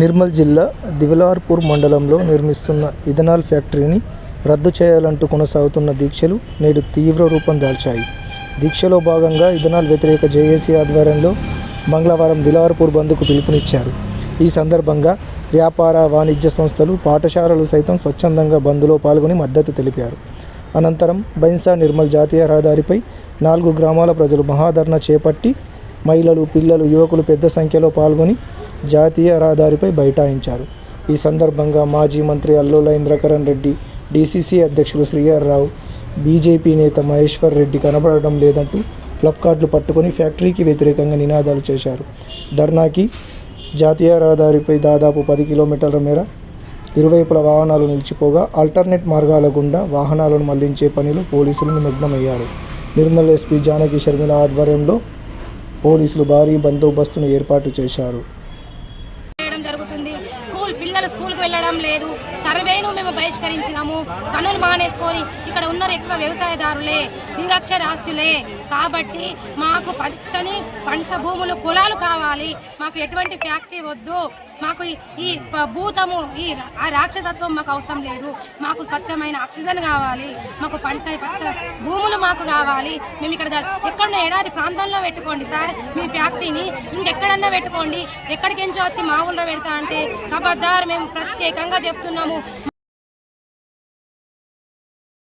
నిర్మల్ జిల్లా దివలార్పూర్ మండలంలో నిర్మిస్తున్న ఇథనాల్ ఫ్యాక్టరీని రద్దు చేయాలంటూ కొనసాగుతున్న దీక్షలు నేడు తీవ్ర రూపం దాల్చాయి. దీక్షలో భాగంగా ఇథనాల్ వ్యతిరేక జేఏసీ ఆధ్వర్యంలో మంగళవారం దిలార్పూర్ బంద్కు పిలుపునిచ్చారు. ఈ సందర్భంగా వ్యాపార వాణిజ్య సంస్థలు పాఠశాలలు సైతం స్వచ్ఛందంగా బంద్లో పాల్గొని మద్దతు తెలిపారు. అనంతరం బైన్సా నిర్మల్ జాతీయ రహదారిపై నాలుగు గ్రామాల ప్రజలు మహాధర్నా చేపట్టి మహిళలు పిల్లలు యువకులు పెద్ద సంఖ్యలో పాల్గొని జాతీయ రహదారిపై బైఠాయించారు. ఈ సందర్భంగా మాజీ మంత్రి అల్లుల ఇంద్రకరణ్ రెడ్డి డీసీసీ అధ్యక్షులు శ్రీఆర్ రావు బీజేపీ నేత మహేశ్వర్ రెడ్డి కనపడడం లేదంటూ ఫ్లఫ్ కార్డులు పట్టుకొని ఫ్యాక్టరీకి వ్యతిరేకంగా నినాదాలు చేశారు. ధర్నాకి జాతీయ రహదారిపై దాదాపు పది కిలోమీటర్ల మేర ఇరువైపుల వాహనాలు నిలిచిపోగా ఆల్టర్నేట్ మార్గాల గుండా వాహనాలను మళ్ళించే పనిలో పోలీసులు నిమగ్నమయ్యారు. నిర్మల్ ఎస్పీ జానకి షర్మిల ఆధ్వర్యంలో పోలీసులు భారీ బందోబస్తును ఏర్పాటు చేశారు. చేయడం జరుగుతుంది. స్కూల్ పిల్లలు స్కూల్కి వెళ్ళడం లేదు. సర్వేను మేము బహిష్కరించినాము. పనులు మానేసుకొని ఇక్కడ ఉన్నారు ఎక్కువ వ్యవసాయదారులే నిరక్షరాస్యులే కాబట్టి మాకు పచ్చని పంట భూములు పొలాలు కావాలి. మాకు ఎటువంటి ఫ్యాక్టరీ వద్దు. మాకు ఈ- ఈ భూతము ఈ ఆ రాక్షసత్వం మాకు అవసరం లేదు. మాకు స్వచ్ఛమైన ఆక్సిజన్ కావాలి. మాకు పంట పచ్చ భూములు మాకు కావాలి. మేము ఇక్కడ ఎక్కడన్నా ఎడారి ప్రాంతంలో పెట్టుకోండి సార్. మీ ఫ్యాక్టరీని ఇంకెక్కడన్నా పెట్టుకోండి. ఎక్కడికించో వచ్చి మా ఊళ్ళో పెడతా అంటే కబద్దారు మేము ప్రత్యేకంగా చెప్తున్నాము.